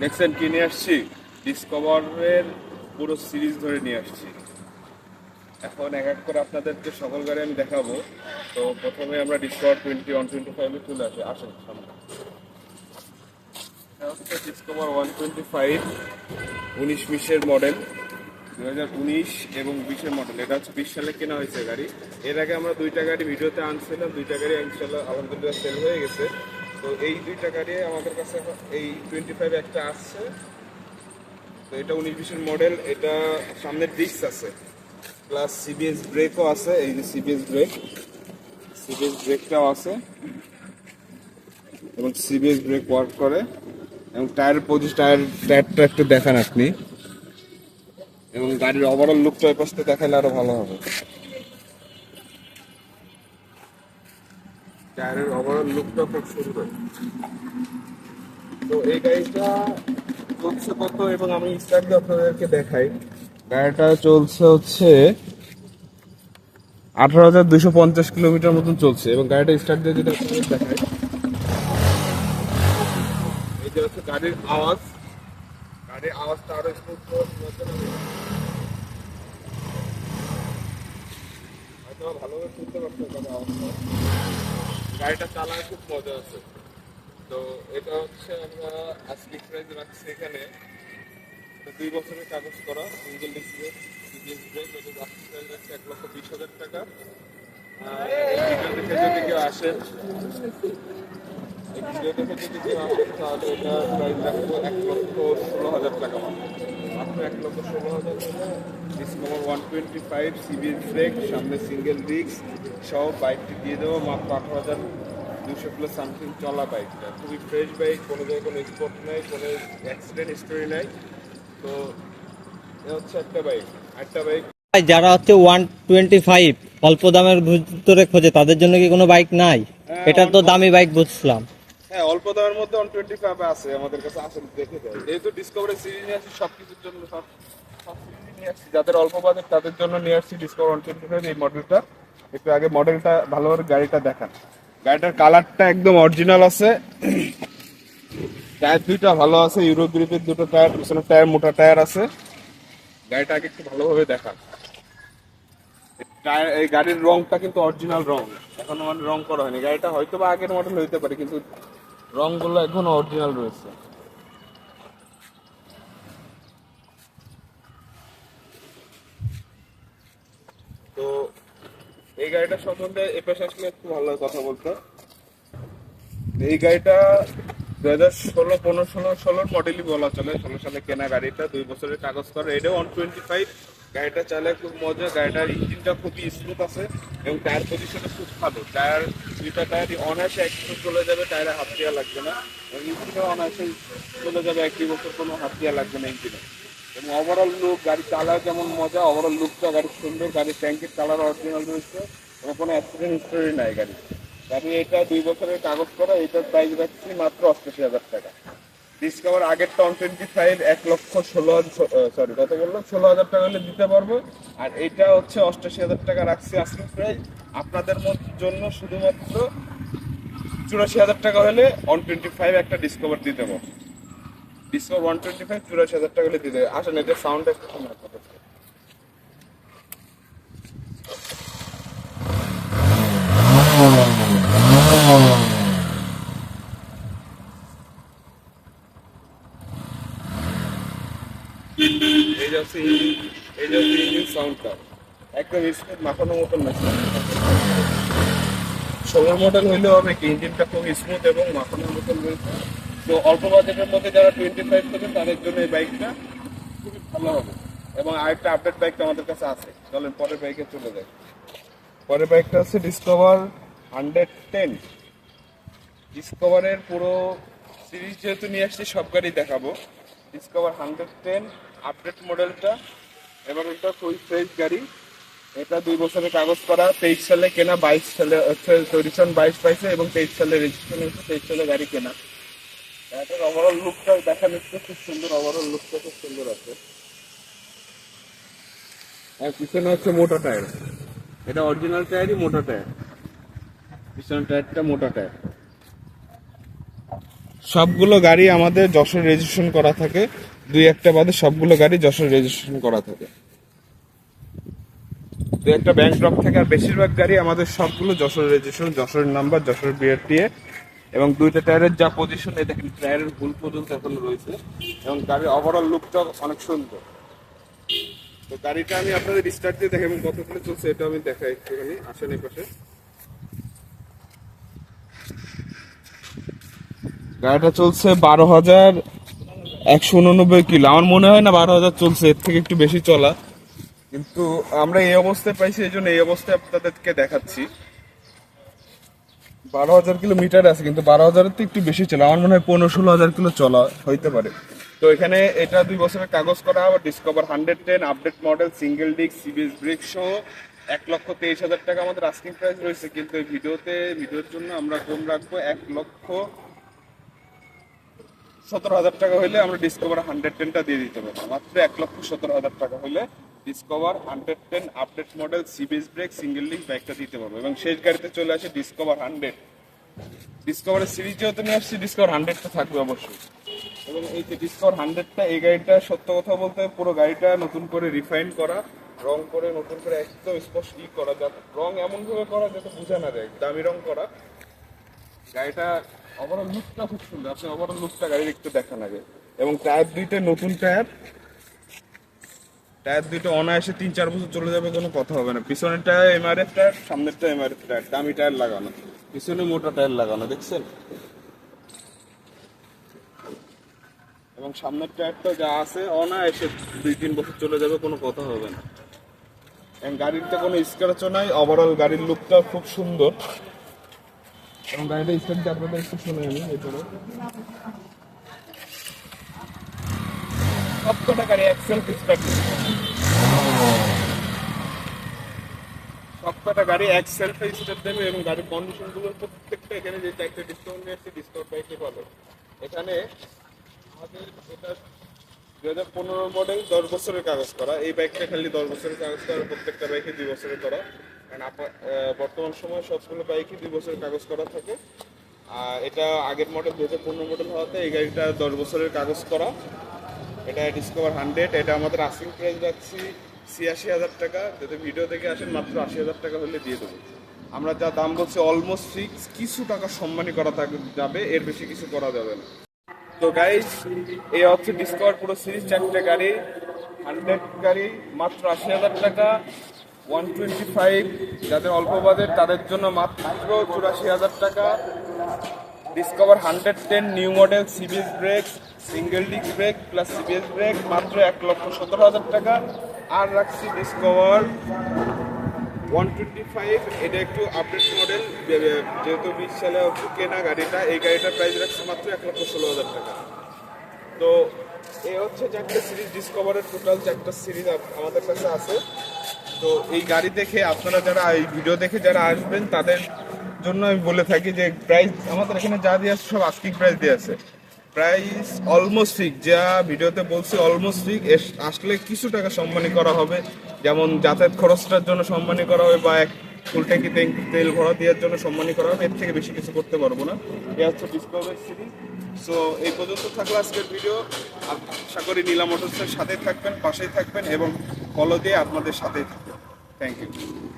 দেখছেন কি নিয়ে আসছি? ডিসকভারের পুরো সিরিজ ধরে নিয়ে আসছি। এখন এক এক করে আপনাদেরকে সকল গাড়ি আমি দেখাবো। তো প্রথমে আমরা ডিসকভার টোয়েন্টি ওয়ান টোয়েন্টি ফাইভে চলে আসি। আসেন, সামনে। হচ্ছে ডিসকভার ওয়ান টোয়েন্টি ফাইভ উনিশ বিশের মডেল দু হাজার উনিশ এবং বিশের মডেল এটা হচ্ছে বিশ সালে কেনা হয়েছে গাড়ি। এর আগে আমরা দুইটা গাড়ি ভিডিওতে আনছিলাম। দুইটা গাড়ি ইনশাল্লাহ আলহামদুলিল্লাহ সেল হয়ে গেছে। তো এই দুইটা গাড়ি আমাদের কাছে এই টোয়েন্টি ফাইভ একটা আসছে তো এটা উনিশ বিশের মডেল এটা সামনের ডিস্ক আছে। প্লাস সিবিএস ব্রেকও আছে, এই যে সিবিএস ব্রেক সিবিএস ব্রেকটাও আছে। এবং সিবিএস ব্রেক ওয়ার্ক করে। এবং টায়ার পজিশন টায়ার টায়ারটা একটু দেখান আপনি। এবং গাড়ির ওভারঅল লুকটা ওই দেখালে আরও ভালো হবে। টায়ারের ওভারঅল লুকটা খুব সুন্দর। তো এই গাড়িটা চলছে কত এবং আমি স্টার্ট আপনাদেরকে দেখাই। গাড়িটা চলছে হচ্ছে আঠারো হাজার দুশো পঞ্চাশ কিলোমিটার মতন চলছে এবং গাড়িটা স্টার্ট দিয়ে যদি আপনাদের দেখাই, এই যে হচ্ছে গাড়ির আওয়াজ। গাড়ির আওয়াজটা আরও স্মুথ হয়তো ভালোভাবে শুনতে পারছ গাড়ির আওয়াজটা। গাড়িটা চালায় খুব মজা আছে। তো এটা হচ্ছে আমরা আজকে প্রাইজ রাখছি এখানে। দুই বছরের কাগজ করা সিঙ্গেল ডিসপ্লে সিবিএস ব্রেক এক লক্ষ বিশ হাজার টাকা। দেখে যদি কেউ আসেন যদি কেউ আসেন তাহলে এটা প্রাইস রাখব এক লক্ষ ষোলো হাজার টাকা মাত্র এক লক্ষ ষোলো হাজার Discover one twenty five CBS brake সামনে সিঙ্গেল ডিস্ক সহ বাইকটি দিয়ে দেবো মাত্র আঠারো হাজার দুশো প্লাস সামথিং চলা বাইকটা খুবই ফ্রেশ বাইক কোনো জায়গায় কোনো স্পট নেই কোনো অ্যাক্সিডেন্ট হিস্টোরি নাই। তো এ হচ্ছে একটা বাইক একটা বাইক যারা হচ্ছে ওয়ান টোয়েন্টি ফাইভ অল্প দামের ভিতরে খোঁজে তাদের জন্য কি কোনো বাইক নাই? হ্যাঁ, এটা তো দামি বাইক বুঝলাম। হ্যাঁ অল্প দামের মধ্যে ওয়ান টোয়েন্টি ফাইভ আছে, আমাদের কাছে আসেন দেখে দেয় যেহেতু ডিসকভারি সিরিজ নিয়ে আসছি, সব কিছুর জন্য সব সব নিয়ে আসছি। যাদের অল্প বাজেট, তাদের জন্য নিয়ে আসছি ডিসকভার ওয়ান টোয়েন্টি ফাইভ এই মডেলটা একটু আগে মডেলটা ভালোভাবে গাড়িটা দেখান। গাড়িটার কালারটা একদম অরিজিনাল আছে। টায়ার দুইটা ভালো আছে ইউরো গ্রিপের দুটো টায়ার পিছনে টায়ার মোটা টায়ার আছে। গাড়িটা আগে একটু ভালোভাবে দেখান। টায়ার এই গাড়ির রংটা কিন্তু অরিজিনাল রং। এখনও মানে রং করা হয়নি। গাড়িটা হয়তো বা আগের মডেল হইতে পারে, কিন্তু রংগুলো এখনও অরিজিনাল রয়েছে। তো এই গাড়িটা সম্বন্ধে এ পাশে আসলে একটু ভালো কথা বলতো। এই গাড়িটা দু হাজার ষোলো, পনেরো, ষোলো, ষোলোর মডেলই বলা চলে। ষোলো সালে কেনা গাড়িটা, দুই বছরের কাগজ করা। এটাও ওয়ান টোয়েন্টি ফাইভ গাড়িটা চালায় খুব মজা, গাড়িটার ইঞ্জিনটা খুবই স্মুথ আছে এবং টায়ার পজিশনটা খুব ভালো। টায়ার দুইটা টায়ারই অনায়াসে এক বছর চলে যাবে টায়ারে হাত দেওয়া লাগবে না। এবং ইঞ্জিনটা অনায়াসে চলে যাবে, এক দুই বছর কোনো হাত দেওয়া লাগবে না ইঞ্জিনে। এবং ওভারঅল লুক গাড়ি চালায় যেমন মজা ওভারঅল লুকটা গাড়ির সুন্দর, গাড়ির ট্যাঙ্কের কালার অরিজিনাল রয়েছে এবং কোনো অ্যাক্সিডেন্ট হিস্টোরি নাই গাড়ি গাড়ি এটা দুই বছরের কাগজ করা, এটার প্রাইস রাখছি মাত্র অষ্টাশি হাজার টাকা। ডিসকভার আগের টন টোয়েন্টি ফাইভ এক লক্ষ ষোলো সরি কত বললাম ষোলো হাজার টাকা হলে দিতে পারব। আর এটা হচ্ছে অষ্টাশি হাজার টাকা রাখছি আজকে প্রাইস আপনাদের জন্য শুধুমাত্র চুরাশি হাজার টাকা হলে ওয়ান টোয়েন্টি ফাইভ একটা ডিসকভার দিতে পারব ডিসকভার ওয়ান টোয়েন্টি ফাইভ চুরাশি হাজার টাকা হলে দিতে হবে আসেন এটা সাউন্ড একটু শোনা আপনাদের। এই যে হচ্ছে একদম স্মুথ মাখানোর মতন মেশিন ষোলোর মডেল হইলেও হবে ইঞ্জিনটা খুব স্মুথ এবং মাখানোর মতন রয়েছে তো অল্প বাজেটের মধ্যে যারা টোয়েন্টি ফাইভ করবে তাদের জন্য এই বাইকটা খুবই ভালো হবে। এবং আরেকটা আপডেট বাইক আমাদের কাছে আছে। চলেন, পরের বাইকে চলে যাই। পরের বাইকটা হচ্ছে ডিসকভার হান্ড্রেড টেন ডিসকভারের পুরো সিরিজ যেহেতু নিয়ে আসছি, সব গাড়ি দেখাবো। ডিসকভার হান্ড্রেড টেন আপডেট মডেলটা এবং এটা খুবই ফ্রেশ গাড়ি। এটা দুই বছরের কাগজ করা, তেইশ সালে কেনা, বাইশ সালে রেজিস্ট্রেশন বাইশ পাইছে এবং তেইশ সালে রেজিস্ট্রেশন হয়েছে, তেইশ সালে গাড়ি কেনা। এটার ওভারঅল লুকটা দেখা যাচ্ছে খুব সুন্দর ওভারঅল লুকটা খুব সুন্দর আছে। আর পিছনে হচ্ছে মোটা টায়ার এটা অরিজিনাল টায়ারই মোটা টায়ার পিছনের টায়ারটা মোটা টায়ার সবগুলো গাড়ি আমাদের যশোর রেজিস্ট্রেশন করা থাকে। দুই একটা বাদে সবগুলো গাড়ি যশোর রেজিস্ট্রেশন করা থাকে। দুই একটা ব্যাংক ড্রপ থাকে আর বেশিরভাগ গাড়ি আমাদের সবগুলো যশোর রেজিস্ট্রেশন যশোরের নাম্বার যশোর বিআরটিএ এবং দুইটা টায়ারের যা পজিশন এই দেখেন টায়ারের ভুল পর্যন্ত এখন রয়েছে। এবং গাড়ির ওভারঅল লুকটা অনেক সুন্দর। তো গাড়িটা আমি আপনাদের স্টার্ট দিয়ে দেখে এবং কত চলছে এটা আমি দেখাই একটুখানি, আসেন এই পাশে গাড়িটা চলছে বারো হাজার একশো উননব্বই কিলো। আমার মনে হয় না বারো হাজার চলছে, এর থেকে একটু বেশি চলা। কিন্তু আমরা এই অবস্থায় পাইছি, এই জন্য এই অবস্থায় আপনাদেরকে দেখাচ্ছি। বারো হাজার কিলোমিটার আছে, কিন্তু বারো হাজারের তো একটু বেশি চলে। আমার মনে হয় পনেরো ষোলো হাজার কিলো চলা হইতে পারে। তো এখানে এটা দুই বছরের কাগজ করা আবার Discover hundred ten update model single disc CBS brake সহ এক লক্ষ তেইশ হাজার টাকা আমাদের আস্কিং প্রাইস রয়েছে, কিন্তু এই ভিডিওতে, ভিডিওর জন্য আমরা কম রাখব এক লক্ষ সতেরো হাজার টাকা হলে আমরা ডিসকভার হান্ড্রেড টেনটা দিয়ে দিতে পারব। মাত্র এক লক্ষ সতেরো হাজার টাকা হলে Discover hundred ten update model CBS brake single link বাইকটা দিতে পারব। এবং শেষ গাড়িতে চলে আসে ডিসকভার হান্ড্রেড ডিসকভারের সিরিজ যেহেতু নিয়ে আসছি ডিসকভার হান্ড্রেডটা থাকবে অবশ্যই। এবং এই যে ডিসকভার হান্ড্রেডটা এই গাড়িটা সত্য কথা বলতে পুরো গাড়িটা নতুন করে রিফাইন করা, রং করে নতুন করে একদম স্পষ্ট ই করা, যাতে রং এমনভাবে করা যাতে বোঝা না যায়, দামি রং করা। গাড়িটা ওভারঅল লুকটা খুব সুন্দর। আপনি ওভারঅল লুকটা গাড়ির একটু দেখান আগে। এবং টায়ার দুইটা নতুন টায়ার টায়ার দুইটা অনায়াসে তিন, চার বছর চলে যাবে, কোনো কথা হবে না। পিছনের টায়ার এমআরএফ টায়ার সামনের টায়ার এমআরএফ টায়ার দামি টায়ার লাগানো। পিছনে মোটা টায়ার লাগানো, দেখছেন? এবং সামনের টায়ারটা যা আছে, অনায়াসে দুই, তিন বছর চলে যাবে, কোনো কথা হবে না। এবং গাড়িতে কোনো স্ক্র্যাচও নাই। ওভারঅল গাড়ির লুকটা খুব সুন্দর। এবং গাড়িটা স্টার্ট দিয়ে আপনাদের একটু শুনে আমি এরপরে সবকটা গাড়ি এক্সেল স্টার্ট সবকটা গাড়ি এক সেলফে স্টার্ট দেবে এবং গাড়ির কন্ডিশনগুলো প্রত্যেকটা এখানে যে চারটে ডিসকাউন্ট নিয়ে আসছে ডিসকাউন্ট বাইকে পাবে। এখানে আমাদের এটা দু হাজার পনেরো মডেল দশ বছরের কাগজ করা। এই বাইকটা খালি দশ বছরের কাগজ করা, প্রত্যেকটা বাইকে দুই বছরের করা। কারণ বর্তমান সময় সবগুলো বাইকই দুই বছরের কাগজ করা থাকে। আর এটা আগের মডেল দু হাজার পনেরো মডেল হওয়াতে এই গাড়িটা দশ বছরের কাগজ করা। এটা ডিসকভার হান্ড্রেড এটা আমাদের আস্কিং প্রাইস রাখছি ছিয়াশি হাজার টাকা। যদি ভিডিও দেখে আসেন, মাত্র আশি হাজার টাকা হলে দিয়ে দেবো। আমরা যা দাম বলছি অলমোস্ট ফিক্স কিছু টাকা সম্মানী করা যাবে, এর বেশি কিছু করা যাবে না। তো গাইস এই হচ্ছে ডিসকভার পুরো সিরিজ চারটে গাড়ি হান্ড্রেড গাড়ি, মাত্র আশি হাজার টাকা। ওয়ান টোয়েন্টি ফাইভ যাদের অল্প বাজেট, তাদের জন্য মাত্র চুরাশি হাজার টাকা। Discover hundred ten new model CBS brake single disc brake plus CBS brake মাত্র এক লক্ষ সতেরো হাজার টাকা। আর রাখছি ডিসকভার ওয়ান টোয়েন্টি ফাইভ এটা একটু আপডেট মডেল যেহেতু বিশ সালে কেনা গাড়িটা, এই গাড়িটার প্রাইস রাখছে মাত্র এক লক্ষ ষোলো হাজার টাকা। তো এই হচ্ছে চারটা সিরিজ ডিসকভারের টোটাল চারটা সিরিজ আমাদের কাছে আছে। তো এই গাড়ি দেখে আপনারা যারা এই ভিডিও দেখে যারা আসবেন, তাদের জন্য আমি বলে থাকি যে প্রাইস আমাদের এখানে যা দিয়ে আছে সব আস্কিং প্রাইস দিয়ে আছে। প্রাইস অলমোস্ট ঠিক, যা ভিডিওতে বলছি অলমোস্ট ঠিক। আসলে কিছু টাকা সম্মানী করা হবে। যেমন যাতায়াত খরচটার জন্য সম্মানী করা হবে বা এক ফুল ট্যাঙ্কি তেল ভরা দেওয়ার জন্য সম্মানী করা হবে। এর থেকে বেশি কিছু করতে পারব না। এ হচ্ছে ডিসকভার সিরিজ সো এই পর্যন্ত থাকল আজকের ভিডিও আশা করি নীলা মোটরসের সাথেই থাকবেন, পাশেই থাকবেন এবং ফলো দিয়ে আপনাদের সাথেই থাকবেন। Thank you.